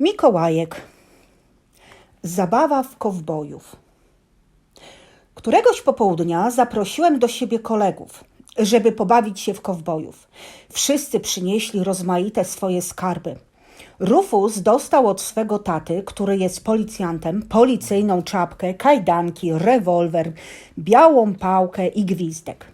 Mikołajek. Zabawa w kowbojów. Któregoś popołudnia zaprosiłem do siebie kolegów, żeby pobawić się w kowbojów. Wszyscy przynieśli rozmaite swoje skarby. Rufus dostał od swego taty, który jest policjantem, policyjną czapkę, kajdanki, rewolwer, białą pałkę i gwizdek.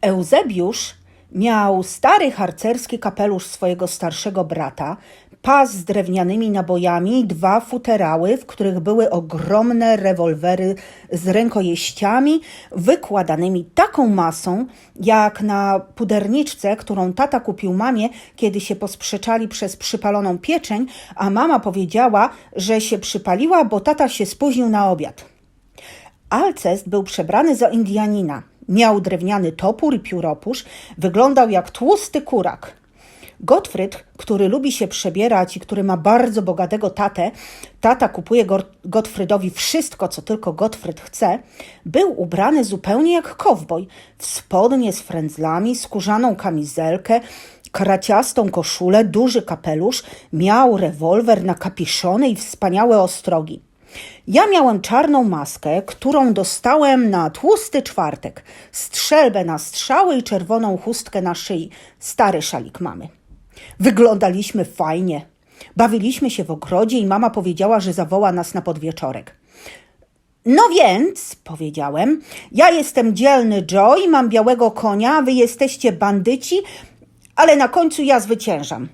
Eusebiusz miał stary harcerski kapelusz swojego starszego brata, pas z drewnianymi nabojami dwa futerały, w których były ogromne rewolwery z rękojeściami wykładanymi taką masą, jak na puderniczce, którą tata kupił mamie, kiedy się posprzeczali przez przypaloną pieczeń, a mama powiedziała, że się przypaliła, bo tata się spóźnił na obiad. Alcest był przebrany za Indianina. Miał drewniany topór i pióropusz, wyglądał jak tłusty kurak. Gottfried, który lubi się przebierać i który ma bardzo bogatego tatę, tata kupuje Gottfriedowi wszystko, co tylko Gottfried chce, był ubrany zupełnie jak kowboj, w spodnie z frędzlami, skórzaną kamizelkę, kraciastą koszulę, duży kapelusz, miał rewolwer na kapiszony i wspaniałe ostrogi. Ja miałem czarną maskę, którą dostałem na tłusty czwartek, strzelbę na strzały i czerwoną chustkę na szyi, stary szalik mamy. Wyglądaliśmy fajnie. Bawiliśmy się w ogrodzie i mama powiedziała, że zawoła nas na podwieczorek. No więc, powiedziałem, ja jestem dzielny Joe i mam białego konia, wy jesteście bandyci, ale na końcu ja zwyciężam.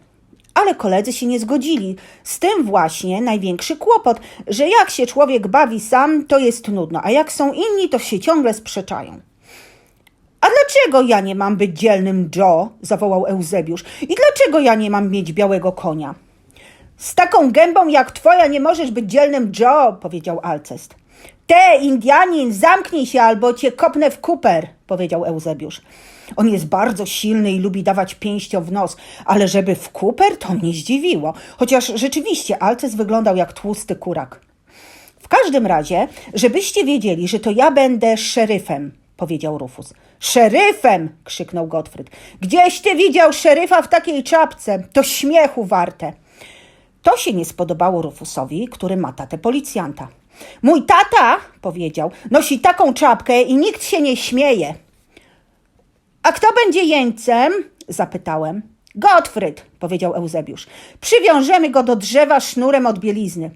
Ale koledzy się nie zgodzili. Z tym właśnie największy kłopot, że jak się człowiek bawi sam, to jest nudno, a jak są inni, to się ciągle sprzeczają. A dlaczego ja nie mam być dzielnym Joe? zawołał Eusebiusz. I dlaczego ja nie mam mieć białego konia? Z taką gębą jak twoja nie możesz być dzielnym Joe, powiedział Alcest. Te, Indianin, zamknij się albo cię kopnę w kuper, powiedział Eusebiusz. On jest bardzo silny i lubi dawać pięścią w nos, ale żeby w kuper, to mnie zdziwiło. Chociaż rzeczywiście Alcest wyglądał jak tłusty kurak. W każdym razie, żebyście wiedzieli, że to ja będę szeryfem, powiedział Rufus. Szeryfem! krzyknął Gottfried. Gdzieś ty widział szeryfa w takiej czapce? To śmiechu warte. To się nie spodobało Rufusowi, który ma tatę policjanta. Mój tata, powiedział, nosi taką czapkę i nikt się nie śmieje. A kto będzie jeńcem? zapytałem. Gottfried, powiedział Eusebiusz. Przywiążemy go do drzewa sznurem od bielizny.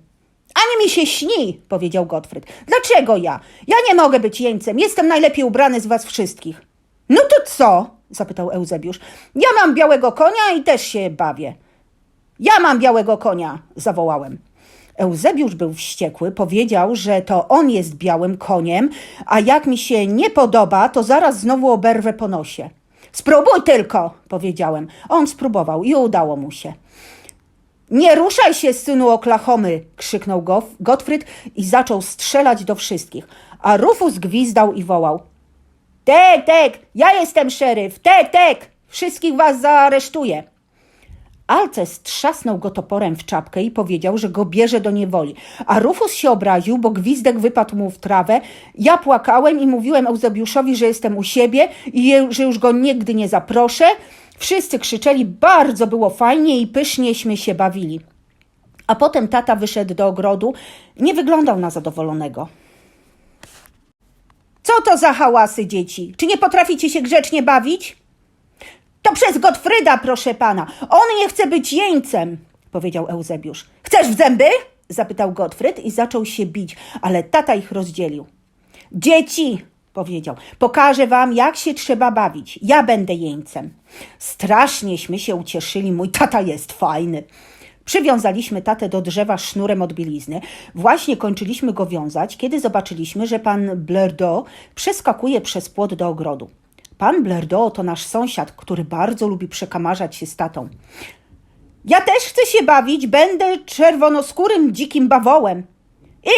Ani mi się śni, powiedział Gottfried. Dlaczego ja? Ja nie mogę być jeńcem. Jestem najlepiej ubrany z was wszystkich. No to co? zapytał Eusebiusz. Ja mam białego konia i też się bawię. Ja mam białego konia, zawołałem. Eusebiusz był wściekły, powiedział, że to on jest białym koniem, a jak mi się nie podoba, to zaraz znowu oberwę po nosie. Spróbuj tylko, powiedziałem. On spróbował i udało mu się. Nie ruszaj się, synu Oklahomy! krzyknął Gottfried i zaczął strzelać do wszystkich. A Rufus gwizdał i wołał. Tek, tek, ja jestem szeryf, tek, tek, wszystkich was zaaresztuję. Alces trzasnął go toporem w czapkę i powiedział, że go bierze do niewoli. A Rufus się obraził, bo gwizdek wypadł mu w trawę. Ja płakałem i mówiłem Eusebiuszowi, że jestem u siebie i je, że już go nigdy nie zaproszę. Wszyscy krzyczeli, bardzo było fajnie i pysznieśmy się bawili. A potem tata wyszedł do ogrodu. Nie wyglądał na zadowolonego. Co to za hałasy, dzieci? Czy nie potraficie się grzecznie bawić? To przez Gottfryda, proszę pana. On nie chce być jeńcem, powiedział Eusebiusz. Chcesz w zęby? zapytał Gottfried i zaczął się bić, ale tata ich rozdzielił. Dzieci, powiedział, pokażę wam, jak się trzeba bawić. Ja będę jeńcem. Strasznieśmy się ucieszyli, mój tata jest fajny. Przywiązaliśmy tatę do drzewa sznurem od bielizny. Właśnie kończyliśmy go wiązać, kiedy zobaczyliśmy, że pan Blerdo przeskakuje przez płot do ogrodu. Pan Blerdo to nasz sąsiad, który bardzo lubi przekamarzać się tatą. Ja też chcę się bawić, będę czerwonoskórym dzikim bawołem.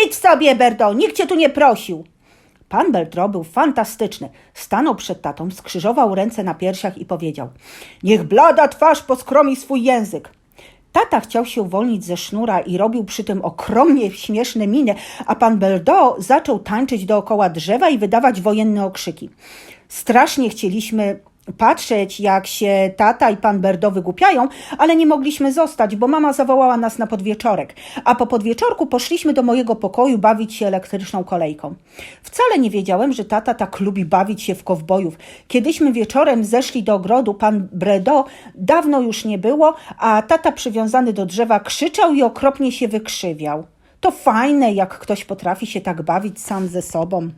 Idź sobie, Berdo, nikt cię tu nie prosił. Pan Beltro był fantastyczny. Stanął przed tatą, skrzyżował ręce na piersiach i powiedział: Niech blada twarz poskromi swój język. Tata chciał się uwolnić ze sznura i robił przy tym okromnie śmieszne miny, a pan Beldo zaczął tańczyć dookoła drzewa i wydawać wojenne okrzyki. Strasznie chcieliśmy patrzeć, jak się tata i pan Berdo wygłupiają, ale nie mogliśmy zostać, bo mama zawołała nas na podwieczorek. A po podwieczorku poszliśmy do mojego pokoju bawić się elektryczną kolejką. Wcale nie wiedziałem, że tata tak lubi bawić się w kowbojów. Kiedyśmy wieczorem zeszli do ogrodu, pan Bredo dawno już nie było, a tata przywiązany do drzewa krzyczał i okropnie się wykrzywiał. To fajne, jak ktoś potrafi się tak bawić sam ze sobą.